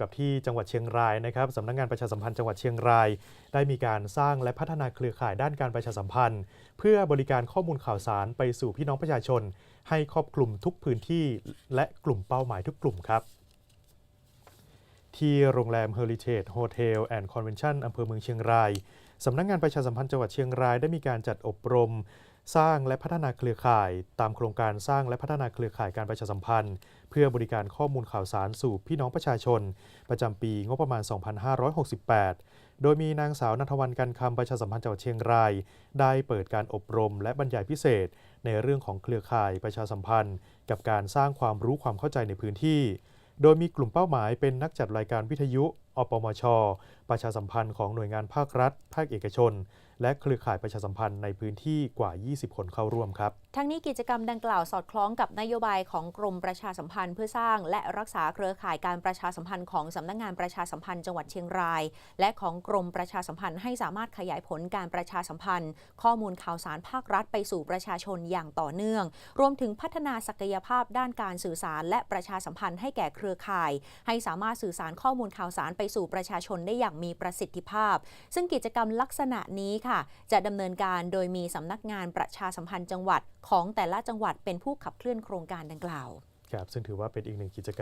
กับที่จังหวัดเชียงรายนะครับสำนักงานประชาสัมพันธ์จังหวัดเชียงราย ได้มีการสร้างและพัฒนาเครือข่ายด้านการประชาสัมพันธ์ เพื่อบริการข้อมูลข่าวสารไปสู่พี่น้องประชาชน ให้ครอบคลุมทุกพื้นที่และกลุ่มเป้าหมายทุกกลุ่มครับ ที่โรงแรม Heritage Hotel and Convention อำเภอเมืองเชียงรายสำนักงานประชาสัมพันธ์จังหวัดเชียงรายได้มีการจัดอบรม สร้างและพัฒนาเครือข่าย ตามโครงการสร้างและพัฒนาเครือข่ายการประชาสัมพันธ์ เพื่อบริการข้อมูลข่าวสารสู่พี่น้องประชาชน ประจำปีงบประมาณ 2568 โดยมีนางสาวนัทวันกันคำประชาสัมพันธ์จังหวัดเชียงราย ได้เปิดการอบรมและบรรยายพิเศษ ในเรื่องของเครือข่ายประชาสัมพันธ์ กับการสร้างความรู้ความเข้าใจในพื้นที่ โดยมีกลุ่มเป้าหมายเป็นนักจัดรายการวิทยุ อปมชประชาสัมพันธ์ของหน่วยงานภาครัฐ ภาคเอกชน และเครือข่ายประชาสัมพันธ์ในพื้นที่กว่า 20 คนเข้าร่วมครับ ทั้งนี้กิจกรรมดังกล่าวสอดคล้องกับนโยบายของกรมประชาสัมพันธ์เพื่อสร้าง และรักษาเครือข่ายการประชาสัมพันธ์ของสำนักงานประชาสัมพันธ์จังหวัดเชียงราย และของกรมประชาสัมพันธ์ให้สามารถขยายผลการประชาสัมพันธ์ ข้อมูลข่าวสารภาครัฐไปสู่ประชาชนอย่างต่อเนื่อง รวมถึงพัฒนาศักยภาพด้านการสื่อสาร และประชาสัมพันธ์ให้แก่เครือข่าย ให้สามารถสื่อสารข้อมูลข่าวสารไปสู่ประชาชนได้อย่างอย่างมีประสิทธิภาพ ซึ่งกิจกรรมลักษณะนี้ค่ะ จะดำเนินการโดยมีสำนักงานประชาสัมพันธ์จังหวัดของแต่ละจังหวัดเป็นผู้ขับเคลื่อนโครงการดังกล่าว ครับ ซึ่งถือว่าเป็นอีกหนึ่งกิจกรรม